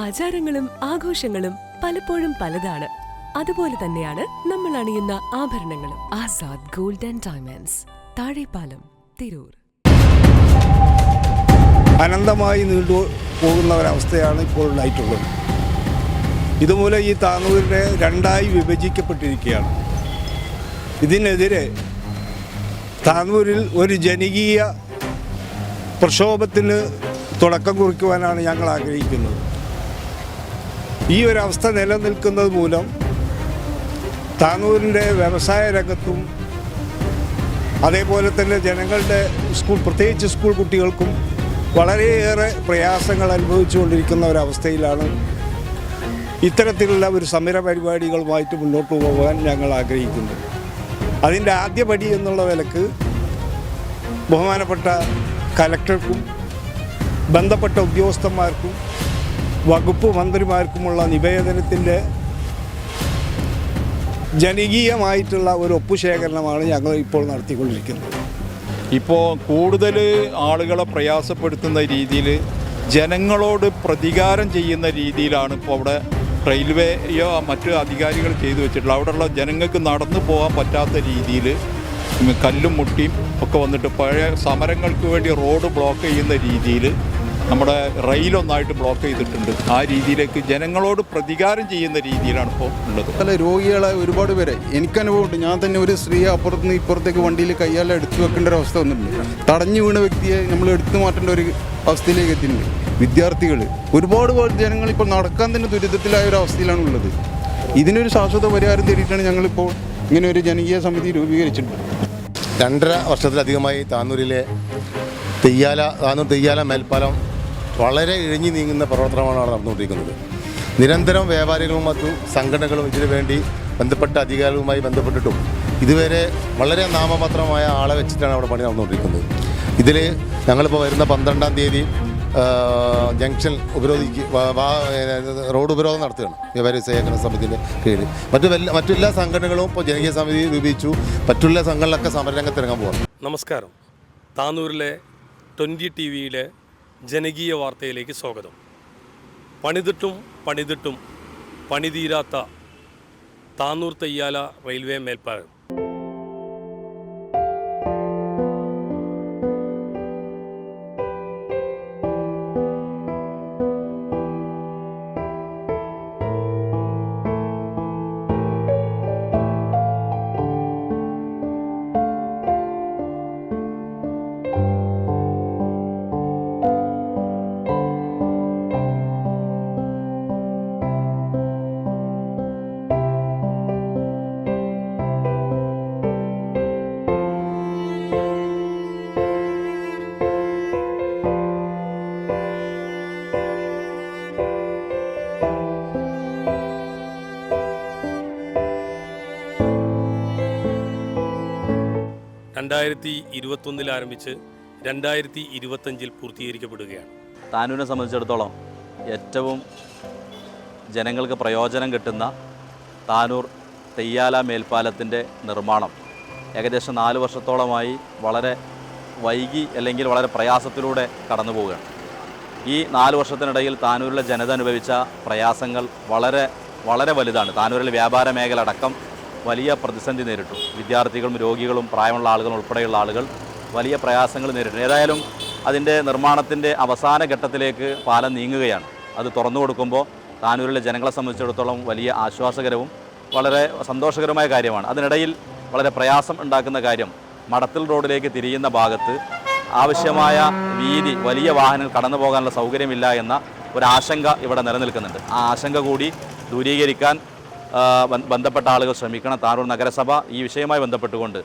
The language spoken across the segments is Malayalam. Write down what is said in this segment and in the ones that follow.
ആചാരങ്ങളും ആഘോഷങ്ങളും പലപ്പോഴും പലതാണ്. അതുപോലെ തന്നെയാണ് നമ്മൾ അണിയുന്ന ആഭരണങ്ങളും. Azad golden diamonds Thazhepalam Tirur. അനന്തമായി നീണ്ടു പോകുന്ന ഒരവസ്ഥയാണ് ഇപ്പോൾ ഉണ്ടായിട്ടുള്ളത്. ഇതുമൂലം ഈ താനൂരിനെ രണ്ടായി വിഭജിക്കപ്പെട്ടിരിക്കുകയാണ്. ഇതിനെതിരെ താനൂരിൽ ഒരു ജനകീയ പ്രക്ഷോഭത്തിന് തുടക്കം കുറിക്കുവാനാണ് ഞങ്ങൾ ആഗ്രഹിക്കുന്നത്. ഈ ഒരു അവസ്ഥ നിലനിൽക്കുന്നത് മൂലം താനൂരിന്റെ വ്യവസായ രംഗത്തും അതേപോലെ തന്നെ ജനങ്ങളുടെ സ്കൂൾ പ്രത്യേകിച്ച് സ്കൂൾ കുട്ടികൾക്കും വളരെയേറെ പ്രയാസങ്ങൾ അനുഭവിച്ചുകൊണ്ടിരിക്കുന്ന ഒരവസ്ഥയിലാണ് ഇത്തരത്തിലുള്ള ഒരു സമര പരിപാടികളുമായിട്ട് മുന്നോട്ട് പോകാൻ ഞങ്ങൾ ആഗ്രഹിക്കുന്നു അതിന്റെ ആദ്യപടി എന്നുള്ള വിലക്ക് ബഹുമാനപ്പെട്ട കലക്ടർക്കും ബന്ധപ്പെട്ട ഉദ്യോഗസ്ഥന്മാർക്കും വകുപ്പ് മന്ത്രിമാർക്കുമുള്ള നിവേദനത്തിന്റെ ജനകീയമായിട്ടുള്ള ഒരു ഒപ്പുശേഖരണമാണ് ഞങ്ങൾ ഇപ്പോൾ നടത്തിക്കൊണ്ടിരിക്കുന്നത്. ഇപ്പോൾ കൂടുതൽ ആളുകളെ പ്രയാസപ്പെടുത്തുന്ന രീതിയിൽ ജനങ്ങളോട് പ്രതികാരം ചെയ്യുന്ന രീതിയിലാണ് ഇപ്പോൾ അവിടെ റെയിൽവേയോ മറ്റ് അധികാരികൾ ചെയ്തു വെച്ചിട്ടുള്ളത്. അവിടെയുള്ള ജനങ്ങൾക്ക് നടന്നു പോകാൻ പറ്റാത്ത രീതിയിൽ കല്ലും മുട്ടിയും ഒക്കെ വന്നിട്ട് പഴയ സമരങ്ങൾക്ക് വേണ്ടി റോഡ് ബ്ലോക്ക് ചെയ്യുന്ന രീതിയിൽ നമ്മുടെ റെയിലൊന്നായിട്ട് ബ്ലോക്ക് ചെയ്തിട്ടുണ്ട്. ആ രീതിയിലേക്ക് ജനങ്ങളോട് പ്രതികാരം ചെയ്യുന്ന രീതിയിലാണ് ഇപ്പോൾ ഉള്ളത്. അല്ല രോഗികളെ ഒരുപാട് പേരെ എനിക്ക് അനുഭവമുണ്ട്. ഞാൻ തന്നെ ഒരു സ്ത്രീയെ അപ്പുറത്ത് നിന്ന് ഇപ്പുറത്തേക്ക് വണ്ടിയിൽ കയ്യാലെ എടുത്തു വെക്കേണ്ട ഒരു അവസ്ഥ വന്നിട്ടുണ്ട്. തടഞ്ഞു വീണ വ്യക്തിയെ നമ്മൾ എടുത്തു മാറ്റേണ്ട ഒരു അവസ്ഥയിലേക്ക് എത്തിയിട്ടുണ്ട്. വിദ്യാർത്ഥികൾ ഒരുപാട് പേർ ജനങ്ങൾ ഇപ്പോൾ നടക്കാൻ തന്നെ ദുരിതത്തിലായ ഒരു അവസ്ഥയിലാണ് ഉള്ളത്. ഇതിനൊരു ശാശ്വത പരിഹാരം തേടിയിട്ടാണ് ഞങ്ങളിപ്പോൾ ഇങ്ങനെ ഒരു ജനകീയ സമിതി രൂപീകരിച്ചിട്ടുണ്ട് രണ്ടര വർഷത്തിലധികമായി താന്നൂരിലെ തെയ്യാല താന്നൂർ തെയ്യാല മേൽപ്പാലം വളരെ ഇഴഞ്ഞു നീങ്ങുന്ന പ്രവർത്തനമാണ് അവിടെ നടന്നുകൊണ്ടിരിക്കുന്നത്. നിരന്തരം വ്യാപാരികളും മറ്റു സംഘടനകളും ഇതിനു വേണ്ടി ബന്ധപ്പെട്ട അധികാരികളുമായി ബന്ധപ്പെട്ടിട്ടും ഇതുവരെ വളരെ നാമപത്രമായ ആളെ വെച്ചിട്ടാണ് അവിടെ പണി നടന്നുകൊണ്ടിരിക്കുന്നത്. ഇതിൽ ഞങ്ങളിപ്പോൾ വരുന്ന പന്ത്രണ്ടാം തീയതി ജംഗ്ഷൻ ഉപരോധിക്ക് വാ- വാ- റോഡ് ഉപരോധം നടത്തുകയാണ് വ്യാപാരി സേവന സമിതിന്റെ കീഴിൽ. മറ്റു മറ്റെല്ലാ സംഘടനകളും ഇപ്പോൾ ജനകീയ സമിതി രൂപീകരിച്ചു. മറ്റുള്ള സംഘടനകളൊക്കെ സമരരംഗത്തിറങ്ങാൻ പോകണം നമസ്കാരം. താനൂരിലെ ട്വന്റി ടി വിയിലെ ജനകീയ വാർത്തയിലേക്ക് സ്വാഗതം. പണിതിട്ടും പണിതിട്ടും പണിതീരാത്ത താന്നൂർ തയ്യാല റെയിൽവേ മേൽപ്പാലം. രണ്ടായിരത്തി ഇരുപത്തൊന്നിൽ ആരംഭിച്ച് രണ്ടായിരത്തി ഇരുപത്തഞ്ചിൽ പൂർത്തീകരിക്കപ്പെടുകയാണ്. താനൂരിനെ സംബന്ധിച്ചിടത്തോളം ഏറ്റവും ജനങ്ങൾക്ക് പ്രയോജനം കിട്ടുന്ന താനൂർ തെയ്യാല മേൽപ്പാലത്തിന്റെ നിർമ്മാണം. ഏകദേശം നാല് വർഷത്തോളമായി വളരെ വൈകി അല്ലെങ്കിൽ വളരെ പ്രയാസത്തിലൂടെ കടന്നു പോവുകയാണ്. ഈ നാല് വർഷത്തിനിടയിൽ താനൂരിലെ ജനത അനുഭവിച്ച പ്രയാസങ്ങൾ വളരെ വളരെ വലുതാണ്. താനൂരിലെ വ്യാപാര മേഖല അടക്കം വലിയ പ്രതിസന്ധി നേരിട്ടു. വിദ്യാർത്ഥികളും രോഗികളും പ്രായമുള്ള ആളുകളും ഉൾപ്പെടെയുള്ള ആളുകൾ വലിയ പ്രയാസങ്ങൾ നേരിട്ടു. ഏതായാലും അതിന്റെ നിർമ്മാണത്തിന്റെ അവസാന ഘട്ടത്തിലേക്ക് പാലം നീങ്ങുകയാണ്. അത് തുറന്നു കൊടുക്കുമ്പോൾ താനൂരിലെ ജനങ്ങളെ സംബന്ധിച്ചിടത്തോളം വലിയ ആശ്വാസകരവും വളരെ സന്തോഷകരമായ കാര്യമാണ്. അതിനിടയിൽ വളരെ പ്രയാസം ഉണ്ടാക്കുന്ന കാര്യം മടത്തിൽ റോഡിലേക്ക് തിരിയുന്ന ഭാഗത്ത് ആവശ്യമായ വീതി വലിയ വാഹനങ്ങൾ കടന്നു പോകാനുള്ള സൗകര്യമില്ല എന്ന ഒരു ആശങ്ക ഇവിടെ നിലനിൽക്കുന്നുണ്ട്. ആ ആശങ്ക കൂടി ദൂരീകരിക്കാൻ ബന്ധപ്പെട്ട ആളുകൾ ശ്രമിക്കണം. താനൂർ നഗരസഭ ഈ വിഷയവുമായി ബന്ധപ്പെട്ടുകൊണ്ട്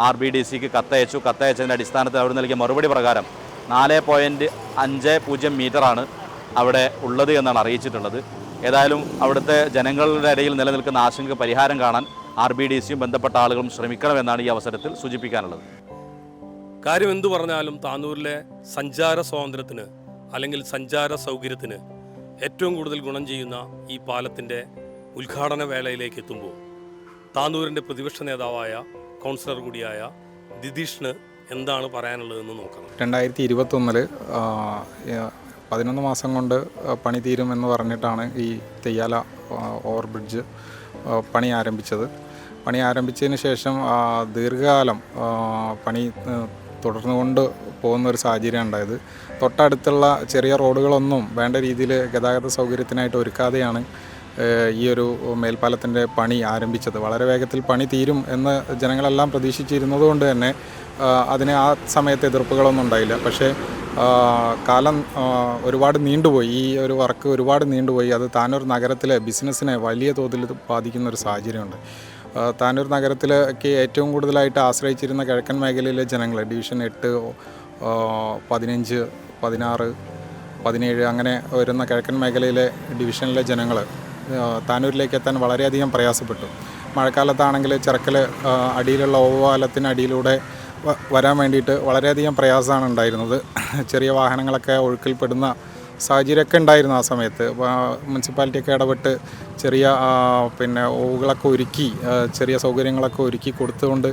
ആർ ബി ഡി സിക്ക് കത്തയച്ചു. കത്തയച്ചതിന്റെ അടിസ്ഥാനത്തിൽ അവർ നൽകിയ മറുപടി പ്രകാരം നാല് പോയിന്റ് അഞ്ച് പൂജ്യം മീറ്ററാണ് അവിടെ ഉള്ളത് എന്നാണ് അറിയിച്ചിട്ടുള്ളത്. ഏതായാലും അവിടുത്തെ ജനങ്ങളുടെ ഇടയിൽ നിലനിൽക്കുന്ന ആശങ്ക പരിഹാരം കാണാൻ ആർ ബി ഡി സിയും ബന്ധപ്പെട്ട ആളുകളും ശ്രമിക്കണമെന്നാണ് ഈ അവസരത്തിൽ സൂചിപ്പിക്കാനുള്ളത്. കാര്യം എന്തു പറഞ്ഞാലും താനൂരിലെ സഞ്ചാര സ്വാതന്ത്ര്യത്തിന് അല്ലെങ്കിൽ സഞ്ചാര സൗകര്യത്തിന് ഏറ്റവും കൂടുതൽ ഗുണം ചെയ്യുന്ന ഈ പാലത്തിന്റെ ഉദ്ഘാടന വേളയിലേക്ക് എത്തുമ്പോൾ താനൂരിന്റെ പ്രതിപക്ഷ നേതാവായ കൗൺസിലർ കൂടിയായ ദിതീഷിന് എന്താണ് പറയാനുള്ളതെന്ന് നോക്കണം. രണ്ടായിരത്തി ഇരുപത്തൊന്നിൽ പതിനൊന്ന് മാസം കൊണ്ട് പണി തീരും എന്ന് പറഞ്ഞിട്ടാണ് ഈ തെയ്യാല ഓവർ ബ്രിഡ്ജ് പണി ആരംഭിച്ചത്. പണി ആരംഭിച്ചതിന് ശേഷം ദീർഘകാലം പണി തുടർന്നുകൊണ്ട് പോകുന്ന ഒരു സാഹചര്യം ഉണ്ടായത്. തൊട്ടടുത്തുള്ള ചെറിയ റോഡുകളൊന്നും വേണ്ട രീതിയിൽ ഗതാഗത സൗകര്യത്തിനായിട്ട് ഒരുക്കാതെയാണ് ഈ ഒരു മേൽപ്പാലത്തിന്റെ പണി ആരംഭിച്ചത്. വളരെ വേഗത്തിൽ പണി തീരും എന്ന് ജനങ്ങളെല്ലാം പ്രതീക്ഷിച്ചിരുന്നത് കൊണ്ട് തന്നെ അതിനെ ആ സമയത്ത് എതിർപ്പുകളൊന്നും ഉണ്ടായില്ല. പക്ഷേ കാലം ഒരുപാട് നീണ്ടുപോയി. ഈ ഒരു വർക്ക് ഒരുപാട് നീണ്ടുപോയി. അത് താനൂർ നഗരത്തിലെ ബിസിനസ്സിനെ വലിയ തോതിൽ ബാധിക്കുന്ന ഒരു സാഹചര്യമുണ്ട്. താനൂർ നഗരത്തിലേക്ക് ഏറ്റവും കൂടുതലായിട്ട് ആശ്രയിച്ചിരുന്ന കിഴക്കൻ മേഖലയിലെ ജനങ്ങൾ ഡിവിഷൻ എട്ട് പതിനഞ്ച് പതിനാറ് പതിനേഴ് അങ്ങനെ വരുന്ന കിഴക്കൻ മേഖലയിലെ ഡിവിഷനിലെ ജനങ്ങൾ താനൂരിലേക്ക് എത്താൻ വളരെയധികം പ്രയാസപ്പെട്ടു. മഴക്കാലത്താണെങ്കിൽ ചിറക്കൽ അടിയിലുള്ള ഓവാലത്തിന് അടിയിലൂടെ വരാൻ വേണ്ടിയിട്ട് വളരെയധികം പ്രയാസമാണ് ഉണ്ടായിരുന്നത്. ചെറിയ വാഹനങ്ങളൊക്കെ ഒഴുക്കിൽപ്പെടുന്ന സാഹചര്യമൊക്കെ ഉണ്ടായിരുന്നു ആ സമയത്ത്. മുനിസിപ്പാലിറ്റിയൊക്കെ ഇടപെട്ട് ചെറിയ പിന്നെ ഓവുകളൊക്കെ ഒരുക്കി ചെറിയ സൗകര്യങ്ങളൊക്കെ ഒരുക്കി കൊടുത്തുകൊണ്ട്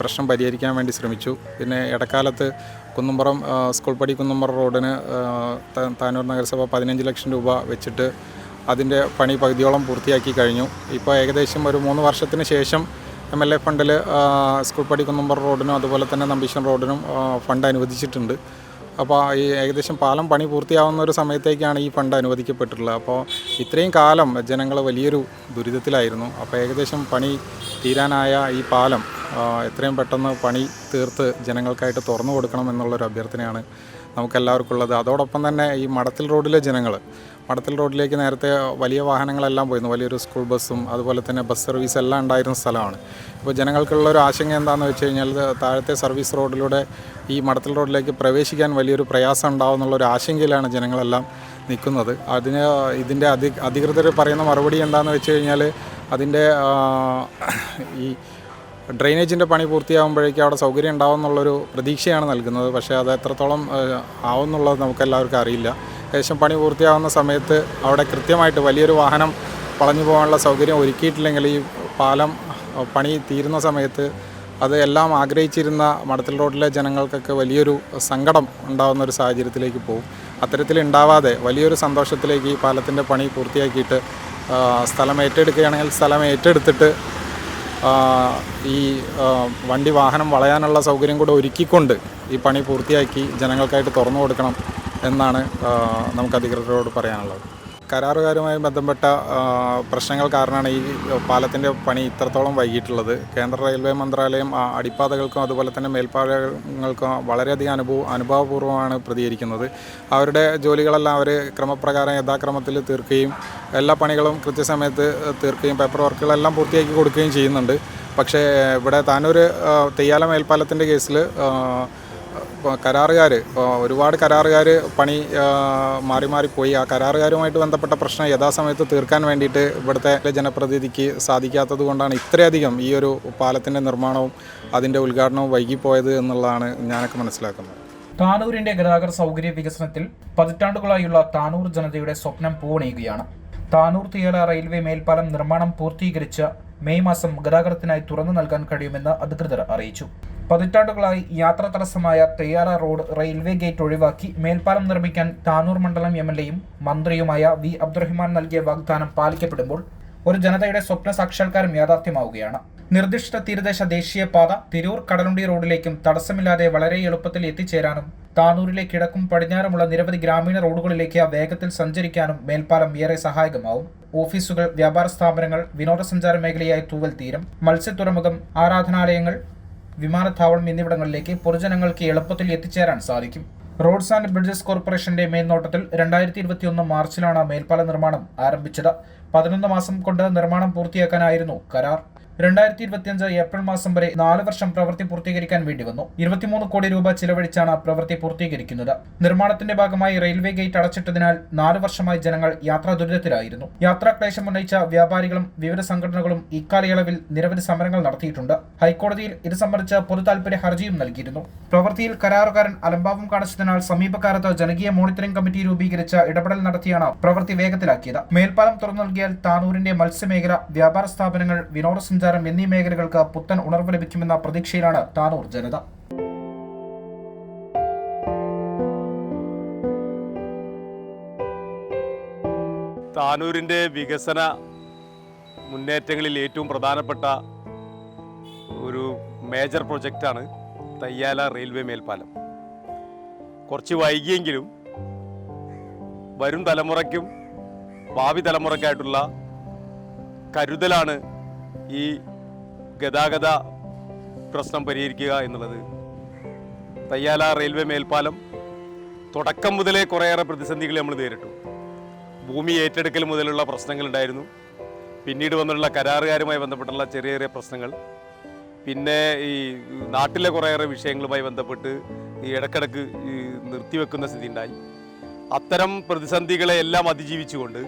പ്രശ്നം പരിഹരിക്കാൻ വേണ്ടി ശ്രമിച്ചു. പിന്നെ ഇടക്കാലത്ത് കുന്നുംപുറം സ്കൂൾ പടി കുന്നുംപുറം റോഡിന് താനൂർ നഗരസഭ പതിനഞ്ച് ലക്ഷം രൂപ വെച്ചിട്ട് അതിന്റെ പണി പകുതിയോളം പൂർത്തിയാക്കി കഴിഞ്ഞു. ഇപ്പോൾ ഏകദേശം ഒരു മൂന്ന് വർഷത്തിന് ശേഷം എം എൽ എ ഫണ്ടിൽ സ്കൂൾ പടി കുന്നുംപുറം റോഡിനും അതുപോലെ തന്നെ നമ്പീശൻ റോഡിനും ഫണ്ട് അനുവദിച്ചിട്ടുണ്ട്. അപ്പോൾ ഈ ഏകദേശം പാലം പണി പൂർത്തിയാവുന്ന ഒരു സമയത്തേക്കാണ് ഈ ഫണ്ട് അനുവദിക്കപ്പെട്ടിട്ടുള്ളത്. അപ്പോൾ ഇത്രയും കാലം ജനങ്ങൾ വലിയൊരു ദുരിതത്തിലായിരുന്നു. അപ്പോൾ ഏകദേശം പണി തീരാനായ ഈ പാലം എത്രയും പെട്ടെന്ന് പണി തീർത്ത് ജനങ്ങൾക്കായിട്ട് തുറന്നു കൊടുക്കണം എന്നുള്ളൊരു അഭ്യർത്ഥനയാണ് നമുക്കെല്ലാവർക്കും ഉള്ളത്. അതോടൊപ്പം തന്നെ ഈ മടത്തിൽ റോഡിലെ ജനങ്ങൾ മടത്തിൽ റോഡിലേക്ക് നേരത്തെ വലിയ വാഹനങ്ങളെല്ലാം പോയിരുന്നു. വലിയൊരു സ്കൂൾ ബസ്സും അതുപോലെ തന്നെ ബസ് സർവീസ് എല്ലാം ഉണ്ടായിരുന്ന സ്ഥലമാണ്. ഇപ്പോൾ ജനങ്ങൾക്കുള്ള ഒരു ആശങ്ക എന്താണെന്ന് വെച്ച് കഴിഞ്ഞാൽ താഴത്തെ സർവീസ് റോഡിലൂടെ ഈ മടത്തിൽ റോഡിലേക്ക് പ്രവേശിക്കാൻ വലിയൊരു പ്രയാസം ഉണ്ടാവും എന്നുള്ള ഒരു ആശങ്കയിലാണ് ജനങ്ങളെല്ലാം നിൽക്കുന്നത്. അതിന് ഇതിന്റെ അധി അധികൃതർ പറയുന്ന മറുപടി എന്താണെന്ന് വെച്ച് കഴിഞ്ഞാൽ അതിന്റെ ഈ ഡ്രെയിനേജിന്റെ പണി പൂർത്തിയാകുമ്പോഴേക്കും അവിടെ സൗകര്യം ഉണ്ടാവും എന്നുള്ളൊരു പ്രതീക്ഷയാണ് നൽകുന്നത്. പക്ഷേ അത് എത്രത്തോളം ആവും എന്നുള്ളത് നമുക്കെല്ലാവർക്കും അറിയില്ല. ഏകദേശം പണി പൂർത്തിയാവുന്ന സമയത്ത് അവിടെ കൃത്യമായിട്ട് വലിയൊരു വാഹനം വളഞ്ഞു പോകാനുള്ള സൗകര്യം ഒരുക്കിയിട്ടില്ലെങ്കിൽ ഈ പാലം പണി തീരുന്ന സമയത്ത് അത് എല്ലാം ആഗ്രഹിച്ചിരുന്ന മടത്തിൽ റോഡിലെ ജനങ്ങൾക്കൊക്കെ വലിയൊരു സങ്കടം ഉണ്ടാകുന്ന ഒരു സാഹചര്യത്തിലേക്ക് പോകും. അത്തരത്തിൽ ഉണ്ടാവാതെ വലിയൊരു സന്തോഷത്തിലേക്ക് ഈ പാലത്തിന്റെ പണി പൂർത്തിയാക്കിയിട്ട് സ്ഥലം ഏറ്റെടുക്കുകയാണെങ്കിൽ സ്ഥലം ഏറ്റെടുത്തിട്ട് ഈ വണ്ടി വാഹനം വളയാനുള്ള സൗകര്യം കൂടെ ഒരുക്കിക്കൊണ്ട് ഈ പണി പൂർത്തിയാക്കി ജനങ്ങൾക്കായിട്ട് തുറന്നു കൊടുക്കണം എന്നാണ് നമുക്ക് അധികൃതരോട് പറയാനുള്ളത്. കരാറുകാരുമായി ബന്ധപ്പെട്ട പ്രശ്നങ്ങൾ കാരണമാണ് ഈ പാലത്തിന്റെ പണി ഇത്രത്തോളം വൈകിയിട്ടുള്ളത്. കേന്ദ്ര റെയിൽവേ മന്ത്രാലയം അടിപ്പാതകൾക്കും അതുപോലെ തന്നെ മേൽപ്പാലങ്ങൾക്കും വളരെയധികം അനുഭവ അനുഭവപൂർവമാണ് പ്രതികരിക്കുന്നത്. അവരുടെ ജോലികളെല്ലാം അവർ ക്രമപ്രകാരം യഥാക്രമത്തിൽ തീർക്കുകയും എല്ലാ പണികളും കൃത്യസമയത്ത് തീർക്കുകയും പേപ്പർ വർക്കുകളെല്ലാം പൂർത്തിയാക്കി കൊടുക്കുകയും ചെയ്യുന്നുണ്ട്. പക്ഷേ ഇവിടെ താനൂർ ആ, തെയ്യാല മേൽപ്പാലത്തിന്റെ കേസിൽ കരാറുകാർ ഒരുപാട് കരാറുകാർ പണി മാറി മാറി പോയി. ആ കരാറുകാരുമായിട്ട് ബന്ധപ്പെട്ട പ്രശ്നം യഥാസമയത്ത് തീർക്കാൻ വേണ്ടിയിട്ട് ഇവിടുത്തെ ജനപ്രതിനിധിക്ക് സാധിക്കാത്തത് കൊണ്ടാണ് ഇത്രയധികം ഈ ഒരു പാലത്തിന്റെ നിർമ്മാണവും അതിന്റെ ഉദ്ഘാടനവും വൈകിപ്പോയത് എന്നുള്ളതാണ് ഞാനൊക്കെ മനസ്സിലാക്കുന്നത്. താനൂരിന്റെ ഗതാഗത സൗകര്യ വികസനത്തിൽ പതിറ്റാണ്ടുകളായുള്ള താനൂർ ജനതയുടെ സ്വപ്നം പൂവണിയുകയാണ്. താനൂർ തിയല റെയിൽവേ മേൽപ്പാലം നിർമ്മാണം പൂർത്തീകരിച്ച മെയ് മാസം ഗതാഗതത്തിനായി തുറന്നു നൽകാൻ കഴിയുമെന്ന് അധികൃതർ അറിയിച്ചു. പതിറ്റാണ്ടുകളായി യാത്ര തടസ്സമായ തെയ്യാറ റോഡ് റെയിൽവേ ഗേറ്റ് ഒഴിവാക്കി മേൽപ്പാലം നിർമ്മിക്കാൻ താനൂർ മണ്ഡലം എം എൽ എയും മന്ത്രിയുമായ വി അബ്ദുറഹ്മാൻ നൽകിയ വാഗ്ദാനം പാലിക്കപ്പെടുമ്പോൾ ഒരു ജനതയുടെ സ്വപ്ന സാക്ഷാത്കാരം യാഥാർത്ഥ്യമാവുകയാണ്. നിർദ്ദിഷ്ട തീരദേശ ദേശീയപാത തിരൂർ കടലുണ്ടി റോഡിലേക്കും തടസ്സമില്ലാതെ വളരെ എളുപ്പത്തിൽ എത്തിച്ചേരാനും താനൂരിലെ കിടക്കും പടിഞ്ഞാറുമുള്ള നിരവധി ഗ്രാമീണ റോഡുകളിലേക്ക് വേഗത്തിൽ സഞ്ചരിക്കാനും മേൽപ്പാലം ഏറെ സഹായകമാവും. ഓഫീസുകൾ വ്യാപാര സ്ഥാപനങ്ങൾ വിനോദസഞ്ചാര മേഖലയായ തൂവൽ തീരം. മത്സ്യ തുറമുഖം ആരാധനാലയങ്ങൾ വിമാനത്താവളം എന്നിവിടങ്ങളിലേക്ക് പൊതുജനങ്ങൾക്ക് എളുപ്പത്തിൽ എത്തിച്ചേരാൻ സാധിക്കും. റോഡ്സ് ആൻഡ് ബ്രിഡ്ജസ് കോർപ്പറേഷന്റെ മേൽനോട്ടത്തിൽ രണ്ടായിരത്തി ഇരുപത്തിയൊന്ന് മാർച്ചിലാണ് മേൽപ്പാല നിർമ്മാണം ആരംഭിച്ചത്. പതിനൊന്ന് മാസം കൊണ്ട് നിർമ്മാണം പൂർത്തിയാക്കാനായിരുന്നു കരാർ. രണ്ടായിരത്തി ഇരുപത്തിയഞ്ച് ഏപ്രിൽ മാസം വരെ നാല് വർഷം പ്രവൃത്തി പൂർത്തീകരിക്കാൻ വേണ്ടി വന്നു. ഇരുപത്തിമൂന്ന് കോടി രൂപ ചിലവഴിച്ചാണ് പ്രവൃത്തി പൂർത്തീകരിക്കുന്നത്. നിർമ്മാണത്തിന്റെ ഭാഗമായി റെയിൽവേ ഗേറ്റ് അടച്ചിട്ടതിനാൽ നാല് വർഷമായി ജനങ്ങൾ യാത്രാ ദുരിതത്തിലായിരുന്നു. യാത്രാ ക്ലേശം ഉന്നയിച്ച വ്യാപാരികളും വിവിധ സംഘടനകളും ഇക്കാലയളവിൽ നിരവധി സമരങ്ങൾ നടത്തിയിട്ടുണ്ട്. ഹൈക്കോടതിയിൽ ഇത് സംബന്ധിച്ച പൊതുതാൽപര്യ ഹർജിയും നൽകിയിരുന്നു. പ്രവൃത്തിയിൽ കരാറുകാരൻ അലംഭാവം കാണിച്ചതിനാൽ സമീപകാലത്ത് ജനകീയ മോണിറ്ററിംഗ് കമ്മിറ്റി രൂപീകരിച്ച ഇടപെടൽ നടത്തിയാണ് പ്രവൃത്തി വേഗത്തിലാക്കിയത്. മേൽപ്പാലം തുറന്നു നൽകിയാൽ താനൂരിന്റെ മത്സ്യമേഖല വ്യാപാര സ്ഥാപനങ്ങൾ വിനോദസഞ്ചാരം എന്നീ മേഖലകൾക്ക് പുത്തൻ ഉണർവ് ലഭിക്കുമെന്ന പ്രതീക്ഷയിലാണ് താനൂർ ജനത. താനൂരിന്റെ വികസന മുന്നേറ്റങ്ങളിൽ ഏറ്റവും പ്രധാനപ്പെട്ട ഒരു മേജർ പ്രൊജക്റ്റാണ് തയ്യാല റെയിൽവേ മേൽപ്പാലം. കുറച്ച് വൈകിയെങ്കിലും വരും തലമുറയ്ക്കും ഭാവി തലമുറയ്ക്കായിട്ടുള്ള കരുതലാണ് ഈ ഗതാഗത പ്രശ്നം പരിഹരിക്കുക എന്നുള്ളത് തയ്യാല റെയിൽവേ മേൽപ്പാലം തുടക്കം മുതലേ കുറേയേറെ പ്രതിസന്ധികൾ നമ്മൾ നേരിട്ടു. ഭൂമി ഏറ്റെടുക്കൽ മുതലുള്ള പ്രശ്നങ്ങളുണ്ടായിരുന്നു. പിന്നീട് വന്നുള്ള കരാറുകാരുമായി ബന്ധപ്പെട്ടുള്ള ചെറിയ ചെറിയ പ്രശ്നങ്ങൾ. പിന്നെ ഈ നാട്ടിലെ കുറേയേറെ വിഷയങ്ങളുമായി ബന്ധപ്പെട്ട് ഈ ഇടക്കിടക്ക് നിർത്തിവെക്കുന്ന സ്ഥിതി ഉണ്ടായി അത്തരം പ്രതിസന്ധികളെ എല്ലാം അതിജീവിച്ചുകൊണ്ട്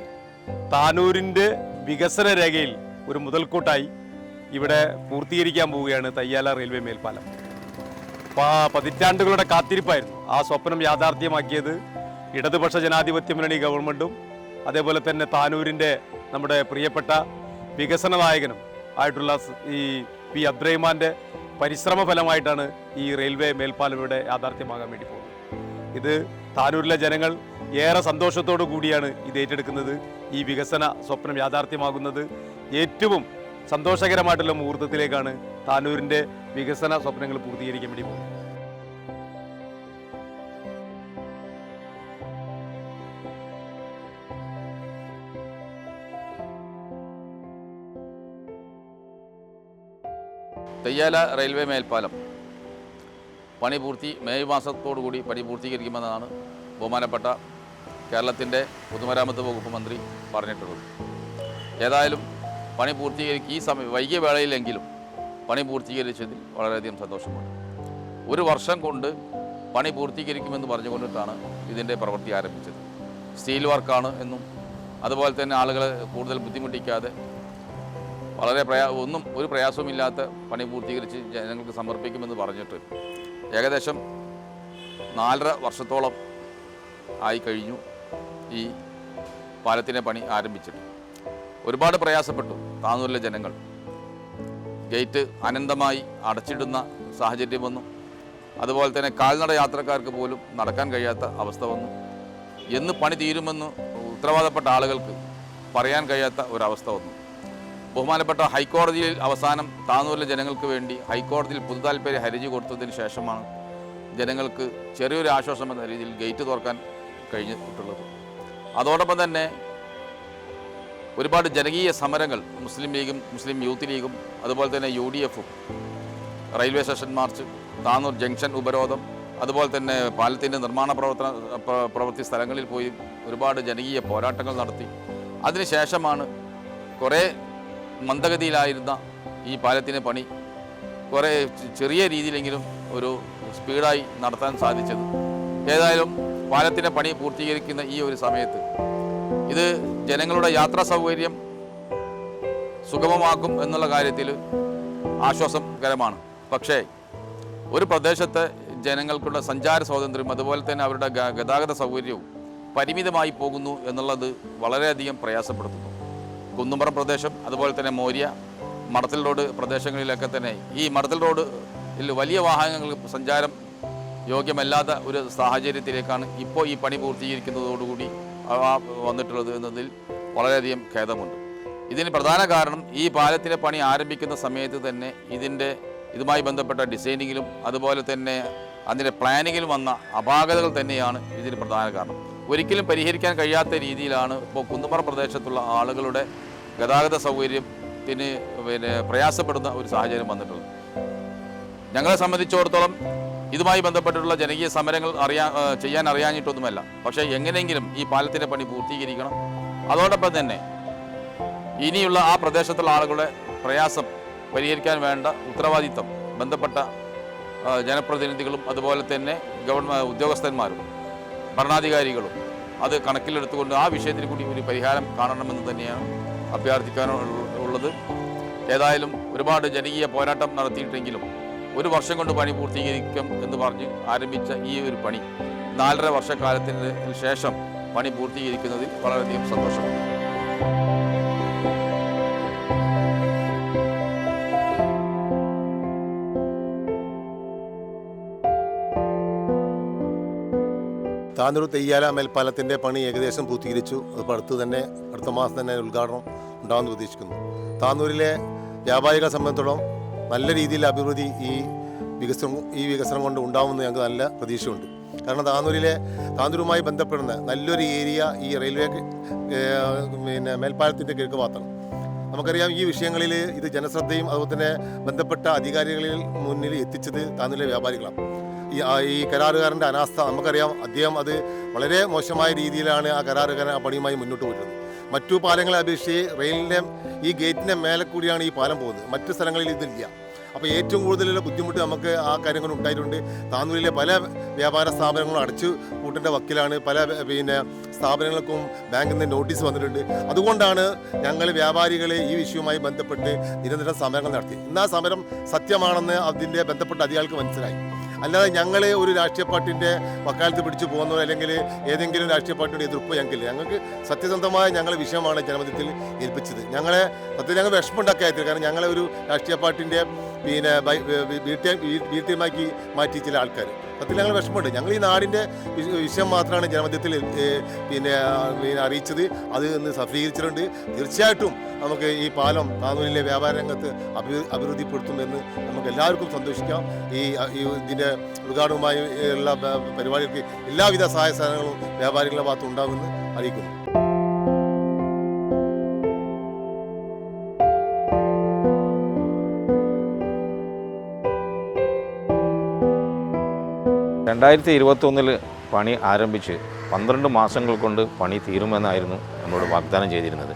താനൂരിന്റെ വികസന രേഖയിൽ ഒരു മുതൽക്കൂട്ടായി ഇവിടെ പൂർത്തീകരിക്കാൻ പോവുകയാണ് തയ്യാല റെയിൽവേ മേൽപ്പാലം. പതിറ്റാണ്ടുകളുടെ കാത്തിരിപ്പായിരുന്നു. ആ സ്വപ്നം യാഥാർത്ഥ്യമാക്കിയത് ഇടതുപക്ഷ ജനാധിപത്യ മുന്നണി ഗവൺമെന്റും അതേപോലെ തന്നെ താനൂരിന്റെ നമ്മുടെ പ്രിയപ്പെട്ട വികസന നായകനും ആയിട്ടുള്ള ഈ പി അബ്ദുറഹിമാന്റെ പരിശ്രമ ഫലമായിട്ടാണ് ഈ റെയിൽവേ മേൽപ്പാലം ഇവിടെ യാഥാർത്ഥ്യമാകാൻ വേണ്ടി പോകുന്നത്. ഇത് താനൂരിലെ ജനങ്ങൾ ഏറെ സന്തോഷത്തോടു കൂടിയാണ് ഇത് ഏറ്റെടുക്കുന്നത്. ഈ വികസന സ്വപ്നം യാഥാർത്ഥ്യമാകുന്നത്. ഏറ്റവും സന്തോഷകരമായിട്ടുള്ള മുഹൂർത്തത്തിലേക്കാണ് താനൂരിന്റെ വികസന സ്വപ്നങ്ങൾ പൂർത്തീകരിക്കാൻ വേണ്ടി പോകുന്നത്. തെയ്യാല റെയിൽവേ മേൽപ്പാലം. പണി പൂർത്തി മെയ് മാസത്തോടു കൂടി പണി പൂർത്തീകരിക്കുമെന്നാണ് ബഹുമാനപ്പെട്ട കേരളത്തിന്റെ പൊതുമരാമത്ത് വകുപ്പ് മന്ത്രി പറഞ്ഞിട്ടുള്ളത്. ഏതായാലും പണി പൂർത്തീകരിക്കും ഈ സമയം വൈകിയ വേളയിലെങ്കിലും പണി പൂർത്തീകരിച്ചതിൽ വളരെയധികം സന്തോഷമുണ്ട്. ഒരു വർഷം കൊണ്ട് പണി പൂർത്തീകരിക്കുമെന്ന് പറഞ്ഞുകൊണ്ടിട്ടാണ് ഇതിന്റെ പ്രവൃത്തി ആരംഭിച്ചത്. സ്റ്റീൽ വർക്കാണ് എന്നും അതുപോലെ തന്നെ ആളുകളെ കൂടുതൽ ബുദ്ധിമുട്ടിക്കാതെ വളരെ പ്രയാ ഒന്നും ഒരു പ്രയാസവുമില്ലാത്ത പണി പൂർത്തീകരിച്ച് ജനങ്ങൾക്ക് സമർപ്പിക്കുമെന്ന് പറഞ്ഞിട്ട് ഏകദേശം നാലര വർഷത്തോളം ആയി കഴിഞ്ഞു ഈ പാലത്തിന്റെ പണി ആരംഭിച്ചിട്ട്. ഒരുപാട് പ്രയാസപ്പെട്ടു. താനൂരിലെ ജനങ്ങൾ. ഗേറ്റ് അനന്തമായി അടച്ചിടുന്ന സാഹചര്യം വന്നു. അതുപോലെ തന്നെ കാൽനട യാത്രക്കാർക്ക് പോലും നടക്കാൻ കഴിയാത്ത അവസ്ഥ വന്നു. എന്ന് പണി തീരുമെന്ന് ഉത്തരവാദപ്പെട്ട ആളുകൾക്ക് പറയാൻ കഴിയാത്ത ഒരവസ്ഥ വന്നു. ബഹുമാനപ്പെട്ട ഹൈക്കോടതിയിൽ അവസാനം താനൂരിലെ ജനങ്ങൾക്ക് വേണ്ടി ഹൈക്കോടതിയിൽ പൊതുതാൽപര്യ ഹരിജി കൊടുത്തതിന് ശേഷമാണ് ജനങ്ങൾക്ക് ചെറിയൊരു ആശ്വാസം എന്ന രീതിയിൽ ഗേറ്റ് തുറക്കാൻ കഴിഞ്ഞിട്ടുള്ളത്. അതോടൊപ്പം തന്നെ ഒരുപാട് ജനകീയ സമരങ്ങൾ മുസ്ലിം ലീഗും മുസ്ലിം യൂത്ത് ലീഗും അതുപോലെ തന്നെ യു ഡി എഫും railway station march Tanur junction ഉപരോധം അതുപോലെ തന്നെ പാലത്തിന്റെ നിർമ്മാണ പ്രവർത്തന പ്രവൃത്തി സ്ഥലങ്ങളിൽ പോയി ഒരുപാട് ജനകീയ പോരാട്ടങ്ങൾ നടത്തി. അതിനുശേഷമാണ് കുറേ മന്ദഗതിയിലായിരുന്ന ഈ പാലത്തിന്റെ പണി കുറേ ചെറിയ രീതിയിലെങ്കിലും ഒരു സ്പീഡായി നടത്താൻ സാധിച്ചത്. ഏതായാലും പാലത്തിന്റെ പണി പൂർത്തീകരിക്കുന്ന ഈ ഒരു സമയത്ത് ഇത് ജനങ്ങളുടെ യാത്രാ സൗകര്യം സുഗമമാക്കും എന്നുള്ള കാര്യത്തിൽ ആശ്വാസകരമാണ്. പക്ഷേ ഒരു പ്രദേശത്തെ ജനങ്ങൾക്കുള്ള സഞ്ചാര സ്വാതന്ത്ര്യം അതുപോലെ തന്നെ അവരുടെ ഗതാഗത സൗകര്യവും പരിമിതമായി പോകുന്നു എന്നുള്ളത് വളരെയധികം പ്രയാസപ്പെടുത്തുന്നു. കുന്നുംപുറം പ്രദേശം അതുപോലെ തന്നെ മോര്യ മടത്തിൽ റോഡ് പ്രദേശങ്ങളിലൊക്കെ തന്നെ ഈ മടത്തിൽ റോഡിൽ വലിയ വാഹനങ്ങൾക്ക് സഞ്ചാരം യോഗ്യമല്ലാത്ത ഒരു സാഹചര്യത്തിലേക്കാണ് ഇപ്പോൾ ഈ പണി പൂർത്തീകരിക്കുന്നതോടുകൂടി വന്നിട്ടുള്ളത് എന്നതിൽ വളരെയധികം ഖേദമുണ്ട്. ഇതിന് പ്രധാന കാരണം ഈ പാലത്തിന്റെ പണി ആരംഭിക്കുന്ന സമയത്ത് തന്നെ ഇതിന്റെ ഇതുമായി ബന്ധപ്പെട്ട ഡിസൈനിങ്ങിലും അതുപോലെ തന്നെ അതിന്റെ പ്ലാനിങ്ങിലും വന്ന അപാകതകൾ തന്നെയാണ് ഇതിന് പ്രധാന കാരണം. ഒരിക്കലും പരിഹരിക്കാൻ കഴിയാത്ത രീതിയിലാണ് ഇപ്പോൾ കുന്നുമറ പ്രദേശത്തുള്ള ആളുകളുടെ ഗതാഗത സൗകര്യത്തിന് പിന്നെ പ്രയാസപ്പെടുന്ന ഒരു സാഹചര്യം വന്നിട്ടുള്ളത്. ഞങ്ങളെ സംബന്ധിച്ചിടത്തോളം ഇതുമായി ബന്ധപ്പെട്ടിട്ടുള്ള ജനകീയ സമരങ്ങൾ അറിയാൻ ചെയ്യാൻ അറിയാഞ്ഞിട്ടൊന്നുമല്ല. പക്ഷേ എങ്ങനെയെങ്കിലും ഈ പാലത്തിന്റെ പണി പൂർത്തീകരിക്കണം. അതോടൊപ്പം തന്നെ ഇനിയുള്ള ആ പ്രദേശത്തുള്ള ആളുകളുടെ പ്രയാസം പരിഹരിക്കാൻ വേണ്ട ഉത്തരവാദിത്തം ബന്ധപ്പെട്ട ജനപ്രതിനിധികളും അതുപോലെ തന്നെ ഗവൺമെന്റ് ഉദ്യോഗസ്ഥന്മാരും ഭരണാധികാരികളും അത് കണക്കിലെടുത്തുകൊണ്ട് ആ വിഷയത്തിൽ കൂടി ഒരു പരിഹാരം കാണണമെന്ന് തന്നെയാണ് അഭ്യർത്ഥിക്കാനുള്ളത് ഏതായാലും ഒരുപാട് ജനകീയ പോരാട്ടം നടത്തിയിട്ടെങ്കിലും ഒരു വർഷം കൊണ്ട് പണി പൂർത്തീകരിക്കും എന്ന് പറഞ്ഞ് ആരംഭിച്ച ഈ ഒരു പണി നാലര വർഷക്കാലത്തിന് ശേഷം പണി പൂർത്തീകരിക്കുന്നതിൽ വളരെയധികം സന്തോഷമുണ്ട് താനൂർ തെയ്യാല മേൽപ്പാലത്തിന്റെ പണി ഏകദേശം പൂർത്തീകരിച്ചു. അത് അടുത്ത് തന്നെ അടുത്ത മാസം തന്നെ ഉദ്ഘാടനം ഉണ്ടാകുമെന്ന് പ്രതീക്ഷിക്കുന്നു. താനൂരിലെ വ്യാപാരികളെ സംബന്ധിച്ചിടത്തോളം നല്ല രീതിയിൽ അഭിവൃദ്ധി ഈ വികസനം ഈ വികസനം കൊണ്ട് ഉണ്ടാവുമെന്ന് ഞങ്ങൾക്ക് നല്ല പ്രതീക്ഷയുണ്ട്. കാരണം താനൂരിലെ താനൂരുമായി ബന്ധപ്പെടുന്ന നല്ലൊരു ഏരിയ ഈ റെയിൽവേ പിന്നെ മേൽപ്പാലത്തിന്റെ കിഴക്ക് ഭാഗത്താണ്. നമുക്കറിയാം ഈ വിഷയങ്ങളിൽ ഇത് ജനശ്രദ്ധയും അതുപോലെ തന്നെ ബന്ധപ്പെട്ട അധികാരികളിൽ മുന്നിൽ എത്തിച്ചത് താനൂരിലെ വ്യാപാരികളാണ്. ഈ ഈ കരാറുകാരന്റെ അനാസ്ഥ നമുക്കറിയാം. അദ്ദേഹം അത് വളരെ മോശമായ രീതിയിലാണ് ആ കരാറുകാരൻ ആ പണിയുമായി മുന്നോട്ട് പോയിട്ടുള്ളത് മറ്റു പാലങ്ങളെ അപേക്ഷിച്ച് റെയിലിന്റെ ഈ ഗേറ്റിന്റെ മേലെ കൂടിയാണ് ഈ പാലം പോകുന്നത്. മറ്റു സ്ഥലങ്ങളിൽ ഇതില്ല. അപ്പോൾ ഏറ്റവും കൂടുതലുള്ള ബുദ്ധിമുട്ട് നമുക്ക് ആ കാര്യങ്ങൾ ഉണ്ടായിട്ടുണ്ട്. താന്നൂരിലെ പല വ്യാപാര സ്ഥാപനങ്ങളും അടച്ചു കൂട്ടിന്റെ വക്കിലാണ് പല പിന്നെ സ്ഥാപനങ്ങൾക്കും ബാങ്കിൽ നിന്ന് നോട്ടീസ് വന്നിട്ടുണ്ട്. അതുകൊണ്ടാണ് ഞങ്ങൾ വ്യാപാരികളെ ഈ വിഷയവുമായി ബന്ധപ്പെട്ട് നിരന്തരം സമരങ്ങൾ നടത്തി ഇന്ന് ആ സമരം സത്യമാണെന്ന് അതിന്റെ ബന്ധപ്പെട്ട അധികാരികൾക്ക് മനസ്സിലായി. അല്ലാതെ ഞങ്ങൾ ഒരു രാഷ്ട്രീയ പാർട്ടിന്റെ വക്കാലത്ത് പിടിച്ചു പോകുന്നോ അല്ലെങ്കിൽ ഏതെങ്കിലും രാഷ്ട്രീയ പാർട്ടിയുടെ എതിർപ്പ് ഞങ്ങൾക്കില്ല ഞങ്ങൾക്ക് സത്യസന്ധമായ ഞങ്ങളുടെ വിഷയമാണ് ജനമതത്തിൽ ഏൽപ്പിച്ചത് ഞങ്ങളെ സത്യം ഞങ്ങൾ വിഷമമുണ്ടാക്കിയായിരുന്നു കാരണം ഞങ്ങളെ ഒരു രാഷ്ട്രീയ പാർട്ടിന്റെ പിന്നെ വീട്ടിൽ മാറ്റി മാറ്റി ചില ആൾക്കാർ സത്യത്തിൽ ഞങ്ങൾ വിഷമമുണ്ട്. ഞങ്ങൾ ഈ നാടിന്റെ വിഷയം മാത്രമാണ് ജനമധ്യത്തിൽ പിന്നെ അറിയിച്ചത്. അത് ഇന്ന് സഫലീകരിച്ചിട്ടുണ്ട് തീർച്ചയായിട്ടും നമുക്ക് ഈ പാലം താനൂരിലെ വ്യാപാര രംഗത്ത് അഭി അഭിവൃദ്ധിപ്പെടുത്തുമെന്ന് നമുക്ക് എല്ലാവർക്കും സന്തോഷിക്കാം. ഈ ഇതിന്റെ ഉദ്ഘാടനവുമായി ഉള്ള പരിപാടികൾക്ക് എല്ലാവിധ സഹായ സഹകരണങ്ങളും വ്യാപാരികളുടെ ഭാഗത്ത് ഉണ്ടാകുമെന്ന് അറിയിക്കുന്നു. രണ്ടായിരത്തി ഇരുപത്തൊന്നിൽ പണി ആരംഭിച്ച് പന്ത്രണ്ട് മാസങ്ങൾ കൊണ്ട് പണി തീരുമെന്നായിരുന്നു നമ്മളോട് വാഗ്ദാനം ചെയ്തിരുന്നത്.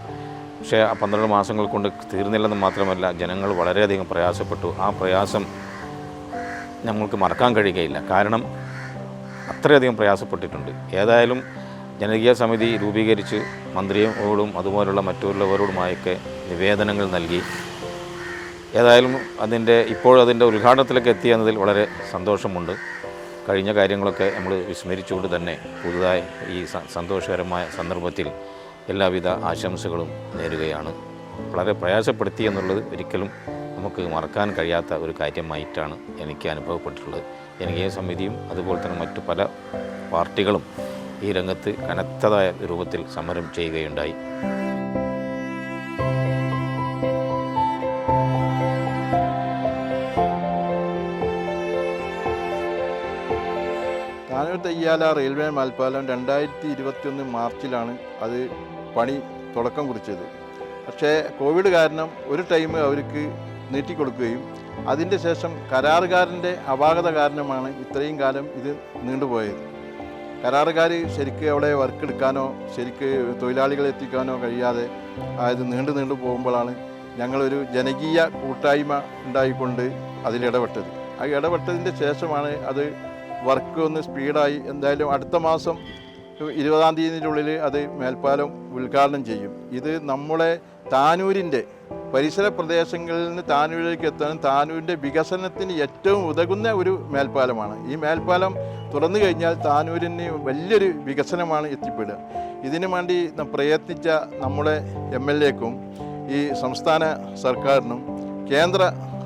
പക്ഷേ ആ പന്ത്രണ്ട് മാസങ്ങൾ കൊണ്ട് തീർന്നില്ലെന്ന് മാത്രമല്ല ജനങ്ങൾ വളരെയധികം പ്രയാസപ്പെട്ടു. ആ പ്രയാസം ഞങ്ങൾക്ക് മറക്കാൻ കഴിയുകയില്ല. കാരണം അത്രയധികം പ്രയാസപ്പെട്ടിട്ടുണ്ട്. ഏതായാലും ജനകീയ സമിതി രൂപീകരിച്ച് മന്ത്രിയോടും അതുപോലുള്ള മറ്റുള്ളവരോടുമായൊക്കെ നിവേദനങ്ങൾ നൽകി. ഏതായാലും അതിന്റെ ഇപ്പോഴതിന്റെ ഉദ്ഘാടനത്തിലേക്ക് എത്തിയെന്നതിൽ വളരെ സന്തോഷമുണ്ട്. കഴിഞ്ഞ കാര്യങ്ങളൊക്കെ നമ്മൾ വിസ്മരിച്ചുകൊണ്ട് തന്നെ പുതുതായി ഈ സന്തോഷകരമായ സന്ദർഭത്തിൽ എല്ലാവിധ ആശംസകളും നേരുകയാണ്. വളരെ പ്രയാസപ്പെടുത്തി എന്നുള്ളത് ഒരിക്കലും നമുക്ക് മറക്കാൻ കഴിയാത്ത ഒരു കാര്യമായിട്ടാണ് എനിക്ക് അനുഭവപ്പെട്ടിട്ടുള്ളത്. എനിക്ക് ഈ സമിതിയും അതുപോലെ തന്നെ മറ്റു പല പാർട്ടികളും ഈ രംഗത്ത് കനത്തതായ രൂപത്തിൽ സമരം ചെയ്യുകയുണ്ടായി. തെയ്യാല റെയിൽവേ മേൽപ്പാലം രണ്ടായിരത്തി ഇരുപത്തിയൊന്ന് മാർച്ചിലാണ് അത് പണി തുടക്കം കുറിച്ചത്. പക്ഷേ കോവിഡ് കാരണം ഒരു ടൈം അവർക്ക് നീട്ടിക്കൊടുക്കുകയും അതിന്റെ ശേഷം കരാറുകാരന്റെ അപാകത കാരണമാണ് ഇത്രയും കാലം ഇത് നീണ്ടുപോയത്. കരാറുകാർ ശരിക്ക് അവിടെ വർക്ക് എടുക്കാനോ ശരിക്ക് തൊഴിലാളികളെ എത്തിക്കാനോ കഴിയാതെ അതായത് നീണ്ടു നീണ്ടു പോകുമ്പോഴാണ് ഞങ്ങളൊരു ജനകീയ കൂട്ടായ്മ ഉണ്ടായിക്കൊണ്ട് അതിലിടപെട്ടത് ആ ഇടപെട്ടതിന്റെ ശേഷമാണ് അത് വർക്ക് ഒന്ന് സ്പീഡായി. എന്തായാലും അടുത്ത മാസം ഇരുപതാം തീയതിനുള്ളിൽ അത് മേൽപ്പാലം ഉദ്ഘാടനം ചെയ്യും. ഇത് നമ്മളെ താനൂരിന്റെ പരിസര പ്രദേശങ്ങളിൽ നിന്ന് താനൂരിലേക്ക് എത്താനും താനൂരിന്റെ വികസനത്തിന് ഏറ്റവും ഉതകുന്ന ഒരു മേൽപ്പാലമാണ്. ഈ മേൽപ്പാലം തുറന്നു കഴിഞ്ഞാൽ താനൂരിന് വലിയൊരു വികസനമാണ് എത്തിപ്പെടുക. ഇതിനു വേണ്ടി പ്രയത്നിച്ച നമ്മുടെ എം എൽ എക്കും ഈ സംസ്ഥാന സർക്കാരിനും കേന്ദ്ര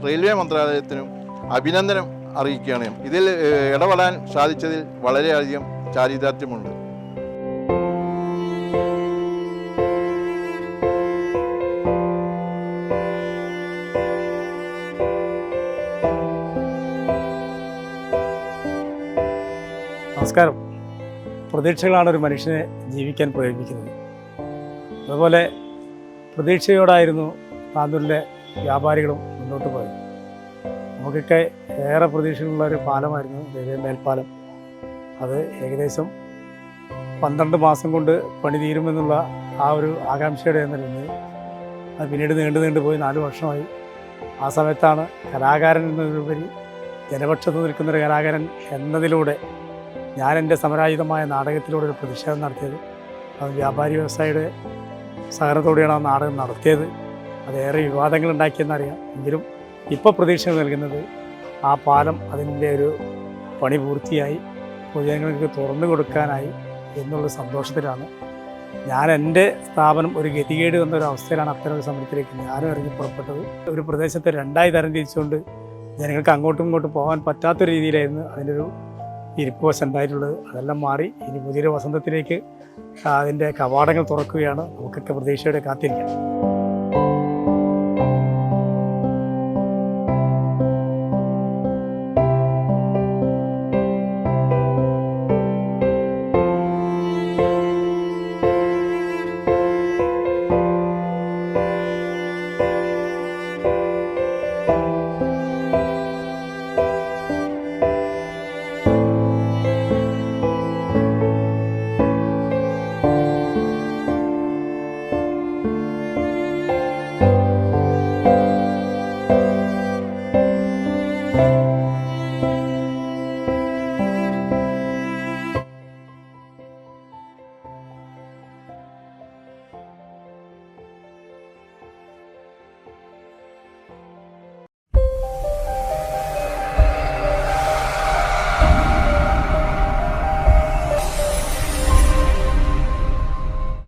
റെയിൽവേ മന്ത്രാലയത്തിനും അഭിനന്ദനം അറിയിക്കുകയാണ്. ഇതിൽ ഇടപെടാൻ സാധിച്ചതിൽ വളരെയധികം ചാരിതാർത്ഥ്യമുണ്ട്. നമസ്കാരം. പ്രതീക്ഷകളാണ് ഒരു മനുഷ്യനെ ജീവിക്കാൻ പ്രേരിപ്പിക്കുന്നത്. അതുപോലെ പ്രതീക്ഷയോടായിരുന്നു താന്തൂരിലെ വ്യാപാരികളും മുന്നോട്ട് പോയത്. നമുക്കൊക്കെ ഏറെ പ്രതീക്ഷയുള്ള ഒരു പാലമായിരുന്നു ദേവിയ മേൽപ്പാലം. അത് ഏകദേശം പന്ത്രണ്ട് മാസം കൊണ്ട് പണി തീരുമെന്നുള്ള ആ ഒരു ആകാംക്ഷയുടെ നിലനിന്ന് അത് പിന്നീട് നീണ്ടു നീണ്ടു പോയി നാല് വർഷമായി. ആ സമയത്താണ് കലാകാരൻ എന്നതിലുപരി ജനപക്ഷത്ത് നിൽക്കുന്നൊരു കലാകാരൻ എന്നതിലൂടെ ഞാൻ എന്റെ സമരായുധമായ നാടകത്തിലൂടെ ഒരു പ്രതിഷേധം നടത്തിയത്. അത് വ്യാപാരി വ്യവസായിയുടെ സഹകരണത്തോടെയാണ് ആ നാടകം നടത്തിയത്. അതേറെ വിവാദങ്ങൾ ഉണ്ടാക്കിയെന്നറിയാം എങ്കിലും ഇപ്പോൾ പ്രതീക്ഷ നൽകുന്നത് ആ പാലം അതിന്റെ ഒരു പണി പൂർത്തിയായി പൊതുജനങ്ങൾക്ക് തുറന്നു കൊടുക്കാനായി എന്നുള്ള സന്തോഷത്തിലാണ്. ഞാൻ എന്റെ സ്ഥാപനം ഒരു ഗതികേട് വന്ന ഒരു അവസ്ഥയിലാണ് അത്തരം ഒരു സമരത്തിലേക്ക് ഞാനും ഇറങ്ങി പുറപ്പെട്ടത്. ഒരു പ്രദേശത്തെ രണ്ടായി തരം തിരിച്ചുകൊണ്ട് ജനങ്ങൾക്ക് അങ്ങോട്ടും ഇങ്ങോട്ടും പോകാൻ പറ്റാത്ത രീതിയിലായിരുന്നു അതിന്റെ ഒരു ഇരിപ്പ് വശം ഉണ്ടായിട്ടുള്ളത്. അതെല്ലാം മാറി ഇനി പുതിയൊരു വസന്തത്തിലേക്ക് അതിന്റെ കവാടങ്ങൾ തുറക്കുകയാണ്. നമുക്കൊക്കെ പ്രതീക്ഷയോടെ കാത്തിരിക്കാം.